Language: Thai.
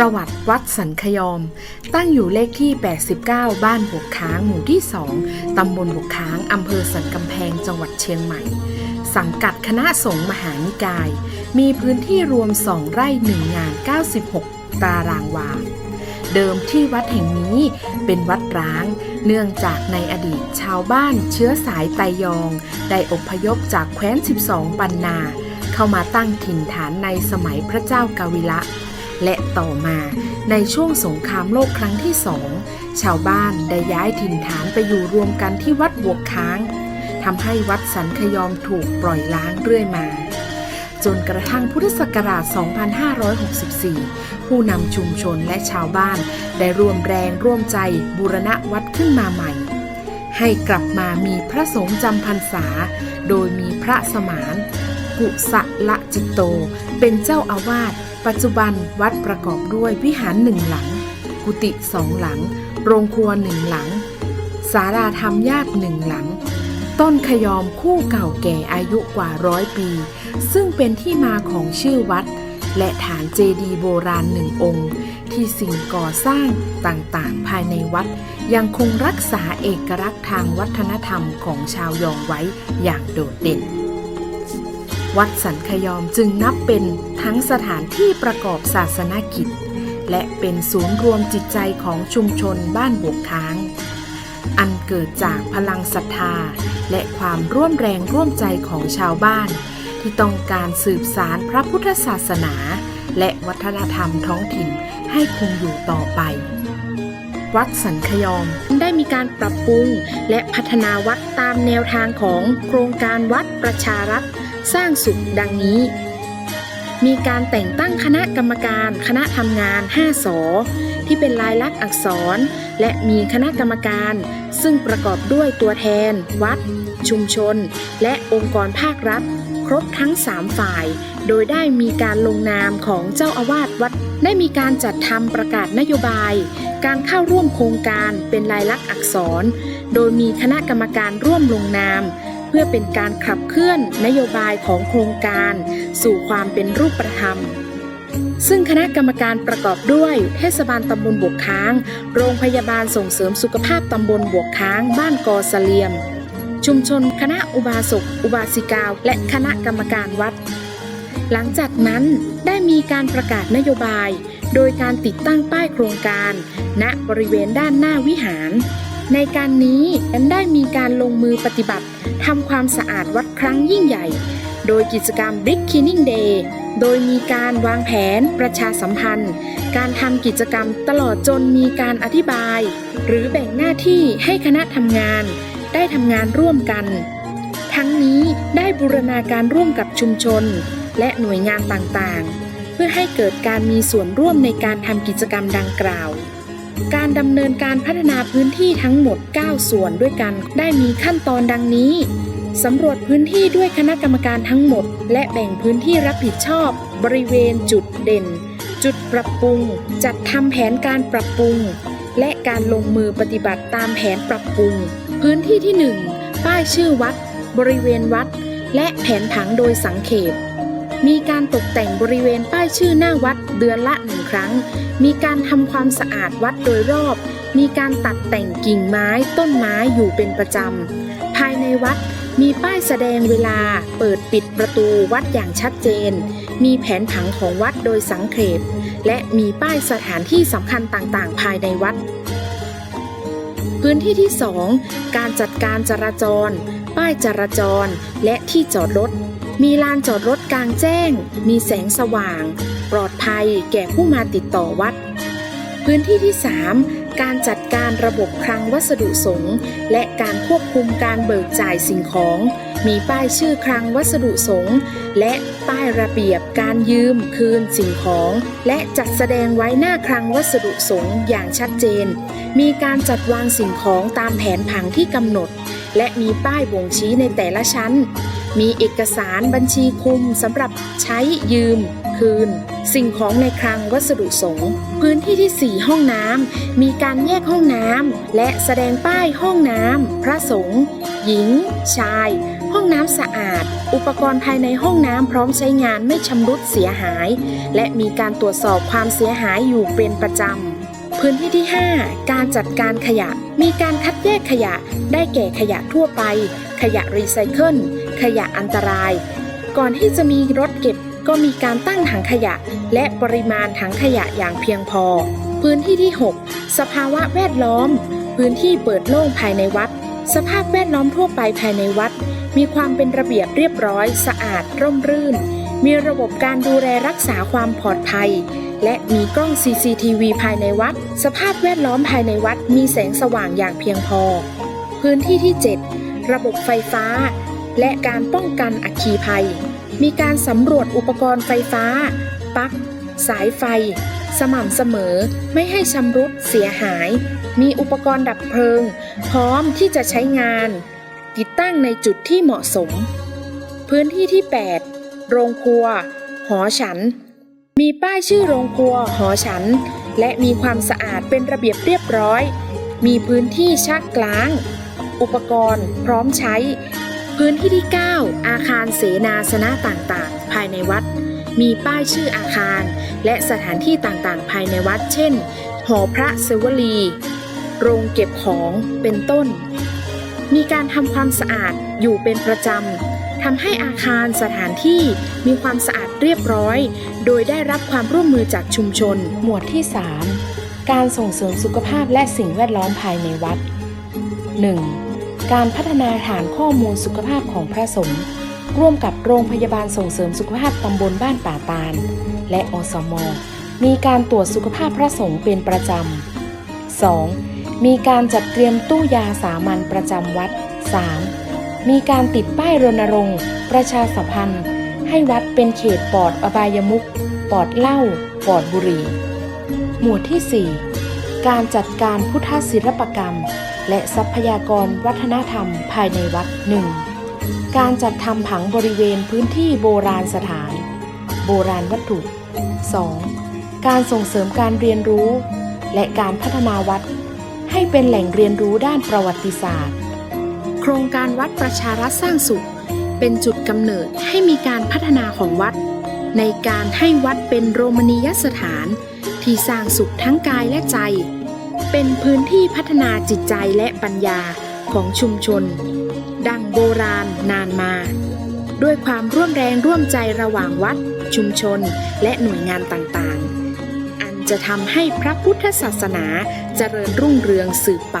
ประวัติวัดสันขยอม ตั้งอยู่เลขที่ 89 บ้านบกค้างหมู่ที่ 2 ตำบลบกค้างอำเภอสันกำแพงจังหวัดเชียงใหม่ สังกัดคณะสงฆ์มหานิกาย มีพื้นที่รวม 2 ไร่ 1 งาน 96 ตารางวา เดิมที่วัดแห่งนี้เป็นวัดร้าง เนื่องจากในอดีตชาวบ้านเชื้อสายไตยอง ได้อพยพจากแคว้น 12 ปันนา เข้ามาตั้งถิ่นฐานในสมัยพระเจ้ากาวิละ และต่อมาในช่วงสงครามโลกครั้งที่สองชาวบ้านได้ย้ายถิ่นฐานไปอยู่รวมกันที่วัดบวกค้างทำให้วัดสันขยอมถูกปล่อยล้างเรื่อยมา จนกระทั่งพุทธศักราช 2564 ผู้นำชุมชนและชาวบ้านได้ร่วมแรงร่วมใจบูรณะวัดขึ้นมาใหม่ ให้กลับมามีพระสงฆ์จำพรรษา โดยมีพระสมาน กุสละจิตโต เป็นเจ้าอาวาส ปัจจุบันวัดประกอบด้วยวิหารหนึ่งหลัง กุฏิสองหลัง โรงครัวหนึ่งหลัง ศาลาธรรมญาติหนึ่งหลัง ต้นขยอมคู่เก่าแก่อายุกว่าร้อยปี ซึ่งเป็นที่มาของชื่อวัด และฐานเจดีย์โบราณหนึ่งองค์ ที่สิ่งก่อสร้างต่างๆ ภายในวัด ยังคงรักษาเอกลักษณ์ทางวัฒนธรรมของชาวยองไว้อย่างโดดเด่น วัดสันขยอมจึงนับเป็นทั้งสถานที่ประกอบศาสนกิจ และเป็นศูนย์รวมจิตใจของชุมชนบ้านบวกค้าง อันเกิดจากพลังศรัทธา และความร่วมแรงร่วมใจของชาวบ้าน ที่ต้องการสืบสารพระพุทธศาสนา และวัฒนธรรมท้องถิ่นให้คงอยู่ต่อไปวัดสันขยอมได้มีการปรับปรุงและพัฒนาวัดตามแนวทางของโครงการวัดประชารัฐ สร้างสุขดังนี้ มีการแต่งตั้งคณะกรรมการคณะทำงาน 5สอที่เป็นลายลักษณ์อักษร และมีคณะกรรมการ ซึ่งประกอบด้วยตัวแทน วัด ชุมชน และองค์กรภาครัฐ ครบทั้ง 3 ฝ่าย โดยได้มีการลงนามของเจ้าอาวาสวัด ได้มีการจัดทำประกาศนโยบาย การเข้าร่วมโครงการเป็นลายลักษณ์อักษร โดยมีคณะกรรมการร่วมลงนาม เพื่อเป็นการขับเคลื่อนนโยบายของโครงการ สู่ความเป็นรูปธรรม ซึ่งคณะกรรมการประกอบด้วย เทศบาลตำบลบวกค้าง โรงพยาบาลส่งเสริมสุขภาพตำบลบวกค้าง บ้านกอเสลียม ชุมชนคณะอุบาสก อุบาสิกาและคณะกรรมการวัด หลังจากนั้นได้มีการประกาศนโยบาย โดยการติดตั้งป้ายโครงการ ณบริเวณด้านหน้าวิหาร ในการนี้ยังได้มีการลงมือปฏิบัติ ทำความสะอาดวัดครั้งยิ่งใหญ่ โดยกิจกรรม Brick Cleaning Day โดยมีการวางแผนประชาสัมพันธ์ การทำกิจกรรมตลอดจนมีการอธิบาย หรือแบ่งหน้าที่ให้คณะทำงาน ได้ทำงานร่วมกัน ทั้งนี้ได้บูรณาการร่วมกับชุมชน และหน่วยงานต่างๆ เพื่อให้เกิดการมีส่วนร่วมในการทำกิจกรรมดังกล่าว การดำเนินการพัฒนาพื้นที่ทั้งหมด 9 ส่วนด้วยกัน ได้มีขั้นตอนดังนี้สำรวจพื้นที่ด้วยคณะกรรมการทั้งหมด และแบ่งพื้นที่รับผิดชอบ บริเวณจุดเด่น จุดปรับปรุง จัดทำแผนการปรับปรุง และการลงมือปฏิบัติตามแผนปรับปรุง พื้นที่ที่ 1 ป้ายชื่อวัด บริเวณวัด และแผนผังโดยสังเขปมีการตกแต่งบริเวณป้ายชื่อหน้าวัด เดือนละหนึ่งครั้ง มีการทำความสะอาดวัดโดยรอบ มีการตัดแต่งกิ่งไม้ต้นไม้อยู่เป็นประจำ ภายในวัดมีป้ายแสดงเวลาเปิดปิดประตูวัดอย่างชัดเจน มีแผนผังของวัดโดยสังเขปและมีป้ายสถานที่สำคัญต่างๆ ภายในวัด พื้นที่ที่ 2 การจัดการจราจร ป้ายจราจร และที่จอดรถ มีลานจอดรถกลางแจ้ง มีแสงสว่าง ภัยแก่ผู้มาติดต่อวัด พื้นที่ที่ 3 การจัดการระบบคลังวัสดุสงฆ์และการควบคุมการเบิกจ่ายสิ่งของ มีป้ายชื่อคลังวัสดุสงฆ์และป้ายระเบียบการยืมคืนสิ่งของ และจัดแสดงไว้หน้าคลังวัสดุสงฆ์อย่างชัดเจน มีการจัดวางสิ่งของตามแผนผังที่กำหนด และมีป้ายบ่งชี้ในแต่ละชั้น มีเอกสารบัญชีคุมสำหรับใช้ยืม คืน สิ่งของในคลังวัสดุสงฆ์พื้นที่ที่ 4 ห้องน้ำมีการแยกห้องน้ำและแสดงป้ายห้องน้ำพระสงฆ์หญิง ชาย ห้องน้ำสะอาด อุปกรณ์ภายในห้องน้ำพร้อมใช้งานไม่ชำรุดเสียหาย และมีการตรวจสอบความเสียหายอยู่เป็นประจำ พื้นที่ที่ 5 การจัดการขยะ มีการคัดแยกขยะ ได้แก่ขยะทั่วไป ขยะรีไซเคิล ขยะอันตราย ก่อนที่จะมีรถเก็บก็มีการตั้งถังขยะ และปริมาณถังขยะอย่างเพียงพอ พื้นที่ที่ 6 สภาวะแวดล้อม พื้นที่เปิดโล่งภายในวัด สภาพแวดล้อมทั่วไปภายในวัด มีความเป็นระเบียบเรียบร้อย สะอาด ร่มรื่น มีระบบการดูแลรักษาความปลอดภัย และมีกล้อง CCTV ภายในวัด สภาพแวดล้อมภายในวัดมีแสงสว่างอย่างเพียงพอ พื้นที่ที่ 7 ระบบไฟฟ้า และการป้องกันอัคคีภัย มีการสำรวจอุปกรณ์ไฟฟ้า ปลั๊ก สายไฟ สม่ำเสมอ ไม่ให้ชำรุดเสียหาย มีอุปกรณ์ดับเพลิง พร้อมที่จะใช้งาน ติดตั้งในจุดที่เหมาะสม พื้นที่ที่ 8 โรงครัว หอฉัน มีป้ายชื่อโรงครัวหอฉัน และมีความสะอาดเป็นระเบียบเรียบร้อย มีพื้นที่ชักกลาง อุปกรณ์ พร้อมใช้ พื้นที่ที่ 9 อาคารเสนาสนะต่างๆ ภายในวัด มีป้ายชื่ออาคาร และสถานที่ต่างๆ ภายในวัด เช่น หอพระเสวลี โรงเก็บของเป็นต้น มีการทำความสะอาดอยู่เป็นประจำ ทำให้อาคารสถานที่มีความสะอาดเรียบร้อย โดยได้รับความร่วมมือจากชุมชน หมวดที่ 3 การส่งเสริมสุขภาพและสิ่งแวดล้อมภายในวัด 1. การพัฒนาฐานข้อมูลสุขภาพของพระสงฆ์ร่วมกับโรงพยาบาลส่งเสริมสุขภาพตำบลบ้านป่าตาล และอสม มีการตรวจสุขภาพพระสงฆ์เป็นประจำ 2. มีการจัดเตรียมตู้ยาสามัญประจำวัด 3. มีการติดป้ายรณรงค์ ประชาสัมพันธ์ ให้วัดเป็นเขตปลอดอบายมุขปลอดเหล้าปลอดบุหรี่ หมวดที่ 4 การจัดการพุทธศิลปกรรม และทรัพยากรวัฒนธรรมภายในวัด 1. การจัดทำผังบริเวณพื้นที่โบราณสถาน โบราณวัตถุ 2. การส่งเสริมการเรียนรู้ และการพัฒนาวัด ให้เป็นแหล่งเรียนรู้ด้านประวัติศาสตร์ โครงการวัดประชารัฐสร้างสุข เป็นจุดกำเนิดให้มีการพัฒนาของวัด ในการให้วัดเป็นโรมณียสถาน ที่สร้างสุขทั้งกายและใจ เป็นพื้นที่พัฒนาจิตใจและปัญญาของชุมชน ดังโบราณนานมา ด้วยความร่วมแรงร่วมใจระหว่างวัด ชุมชนและหน่วยงานต่างๆ อันจะทำให้พระพุทธศาสนาเจริญรุ่งเรืองสืบไป